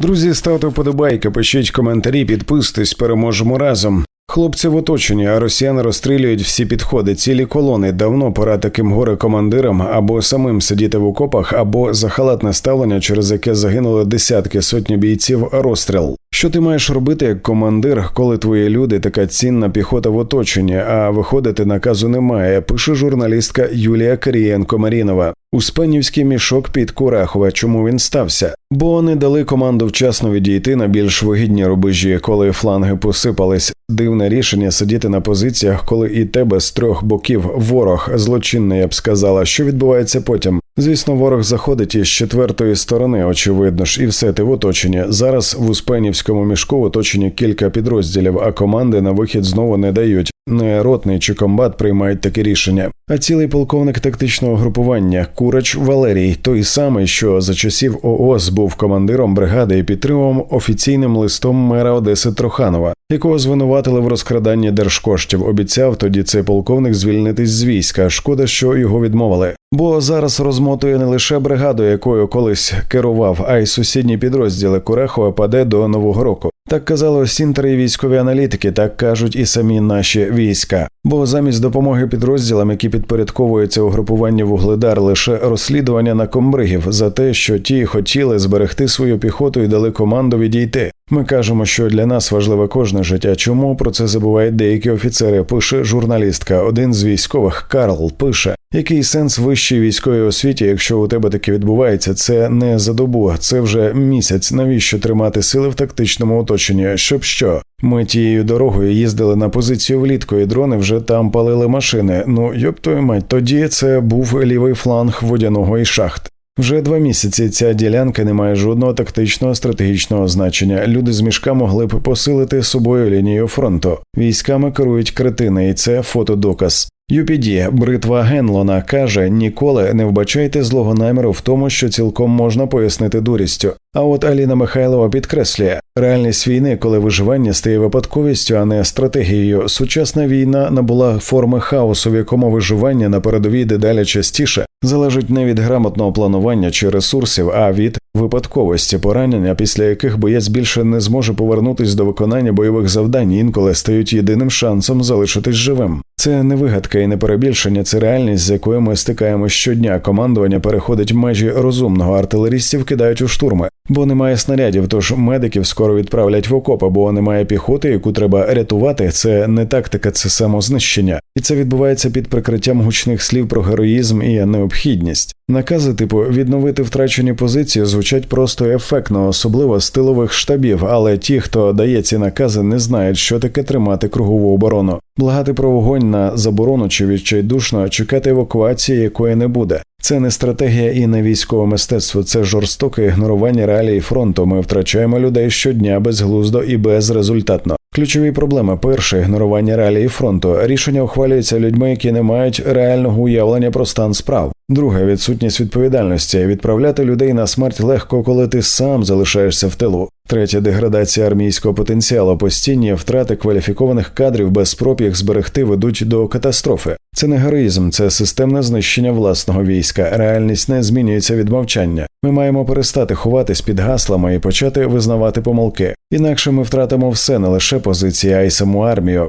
Друзі, ставте вподобайки, пишіть коментарі, підписуйтесь, переможемо разом. Хлопці в оточенні, а росіяни розстрілюють всі підходи, цілі колони. Давно пора таким горе командирам або самим сидіти в окопах, або за халатне ставлення, через яке загинули десятки сотні бійців. Розстріл. Що ти маєш робити як командир, коли твої люди така цінна піхота в оточенні, а виходити наказу немає? Пише журналістка Юлія Карієнко Марінова. Успенівський мішок під Курахова. Чому він стався? Бо вони дали команду вчасно відійти на більш вигідні рубежі, коли фланги посипались. Дивне рішення сидіти на позиціях, коли і тебе з трьох боків ворог злочинний, я б сказала, що відбувається потім. Звісно, ворог заходить із четвертої сторони, очевидно ж, і все ти в оточенні. Зараз в Успенівському мішку в оточенні кілька підрозділів, а команди на вихід знову не дають. Не ротний чи комбат приймають таке рішення. А цілий полковник тактичного групування Курач Валерій, той самий, що за часів ООС був командиром бригади і підтримував офіційним листом мера Одеси Троханова, якого звинуватили в розкраданні держкоштів. Обіцяв тоді цей полковник звільнитись з війська. Шкода, що його відмовили. Бо зараз розмотує не лише бригаду, якою колись керував, а й сусідні підрозділи Курехова паде до нового року. Так казали сінтери і військові аналітики, так кажуть і самі наші війська. Бо замість допомоги підрозділам, які підпорядковуються угрупуванню вугледар, лише розслідування на комбригів за те, що ті хотіли зберегти свою піхоту і дали команду відійти. Ми кажемо, що для нас важливе кожне життя. Чому про це забувають деякі офіцери? Пише журналістка. Один з військових Карл пише: який сенс вищій військовій освіті, якщо у тебе таке відбувається, це не за добу, це вже місяць. Навіщо тримати сили в тактичному оточенні? Щоб що? Ми тією дорогою їздили на позицію влітку, і дрони вже там палили машини. Ну йоб твою мать, тоді це був лівий фланг водяного і шахт. Вже два місяці ця ділянка не має жодного тактичного стратегічного значення. Люди з мішка могли б посилити собою лінію фронту. Військами керують кретини, і це фотодоказ. UPD бритва Генлона каже: ніколи не вбачайте злого наміру в тому, що цілком можна пояснити дурістю. А от Аліна Михайлова підкреслює реальність війни, коли виживання стає випадковістю, а не стратегією. Сучасна війна набула форми хаосу, в якому виживання на передовій дедалі частіше залежить не від грамотного планування чи ресурсів, а від випадковості поранення, після яких боєць більше не зможе повернутись до виконання бойових завдань, інколи стають єдиним шансом залишитись живим. Це не вигадка і не перебільшення, це реальність, з якою ми стикаємось щодня. Командування переходить межі розумного, артилерістів кидають у штурми, бо немає снарядів. Тож медиків скоро відправлять в окопи, бо немає піхоти, яку треба рятувати. Це не тактика, це самознищення, і це відбувається під прикриттям гучних слів про героїзм і необхідність. Накази, типу, відновити втрачені позиції, звучать просто ефектно, особливо з тилових штабів. Але ті, хто дає ці накази, не знають, що таке тримати кругову оборону. Благати про вогонь на заборону чи відчайдушно чекати евакуації, якої не буде. Це не стратегія і не військове мистецтво, це жорстоке ігнорування реалій фронту. Ми втрачаємо людей щодня безглуздо і безрезультатно. Ключові проблеми: перше ігнорування реалії фронту. Рішення ухвалюється людьми, які не мають реального уявлення про стан справ. Друге відсутність відповідальності. Відправляти людей на смерть легко, коли ти сам залишаєшся в тилу. Третя деградація армійського потенціалу, постійні втрати кваліфікованих кадрів без спроб зберегти ведуть до катастрофи. Це не героїзм, це системне знищення власного війська. Реальність не змінюється від мовчання. Ми маємо перестати ховатись під гаслами і почати визнавати помилки. Інакше ми втратимо все не лише позиції, а й саму армію.